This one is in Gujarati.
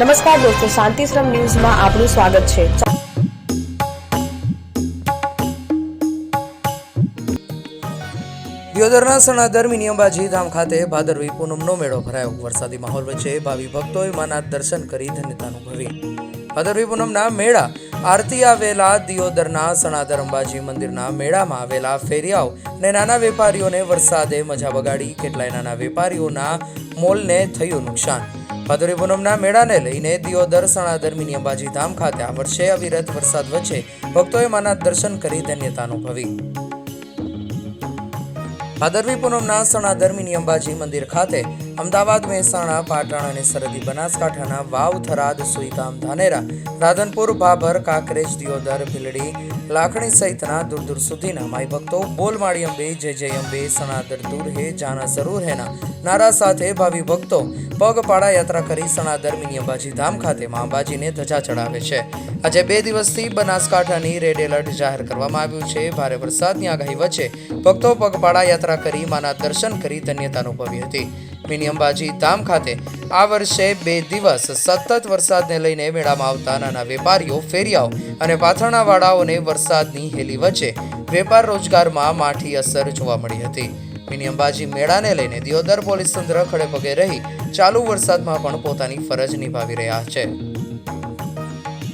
નમસ્કાર દોસ્તો, શાંતિશ્રમ ન્યૂઝમાં આપનું સ્વાગત છે. દિયોદરના સણાધર્મી મિનિયમબાજી ધામ ખાતે ભાદરવી પૂનમનો મેળો ભરાયો. વરસાદી માહોલ વચ્ચે ભાવિ ભક્તોએ માના દર્શન કરી ધન્યતા અનુભવી. ભાદરવી પૂનમના મેળા આરતી આવેલા દિયોદરના સણાધર અંબાજી મંદિરના મેળામાં આવેલા ફેરિયાઓ અને નાના વેપારીઓને વરસાદે મજા બગાડી. કેટલાય નાના વેપારીઓના મોલને થયું નુકસાન. ભાદરવી પૂનમના મેળાને લઈને દિયોદર સણાદર મિની અંબાજી ધામ ખાતે આ વર્ષે અવિરત વરસાદ વચ્ચે ભક્તોએ માના દર્શન કરી ધન્યતા અનુભવી ભાદરવી પૂનમના સણાદર મિની અંબાજી મંદિર ખાતે અમદાવાદ મહેસાણા, પાટણ અને સરહદી બનાસકાંઠાના વાવ, થરાદ, સુઈગામ, ધાનેરા, રાધનપુર, ભાભર, કાંકરેજ, દિયોદર, ભીલડી, લાખણી સહિતના દૂર દૂર સુધીના માઈ ભક્તો બોલ માળી અંબે, જય જય અંબે, સણાદર દૂર હે, જાના જરૂર હેના નારા સાથે ભાવિ ભક્તો પગપાળા યાત્રા કરી સણાદર મિની અંબાજી ધામ ખાતે મા અંબાજીને ધજા ચડાવે છે. આજે બે દિવસથી બનાસકાંઠાની રેડ એલર્ટ જાહેર કરવામાં આવ્યું છે. ભારે વરસાદની આગાહી વચ્ચે ભક્તો પગપાળા યાત્રા કરી માના દર્શન કરી ધન્યતા અનુભવી હતી. મિની અંબાજી ધામ ખાતે આ વર્ષે બે દિવસ સતત વરસાદને લઈને મેળામાં આવતા નાના વેપારીઓ, ફેરિયાઓ અને પાથરણાવાળાઓને વરસાદની હેલી વચ્ચે વેપાર રોજગારમાં માઠી અસર જોવા મળી હતી. મિની અંબાજી મેળાને લઈને દિયોદર પોલીસ તંત્ર ખડે પગે રહી ચાલુ વરસાદમાં પણ પોતાની ફરજ નિભાવી રહ્યા છે.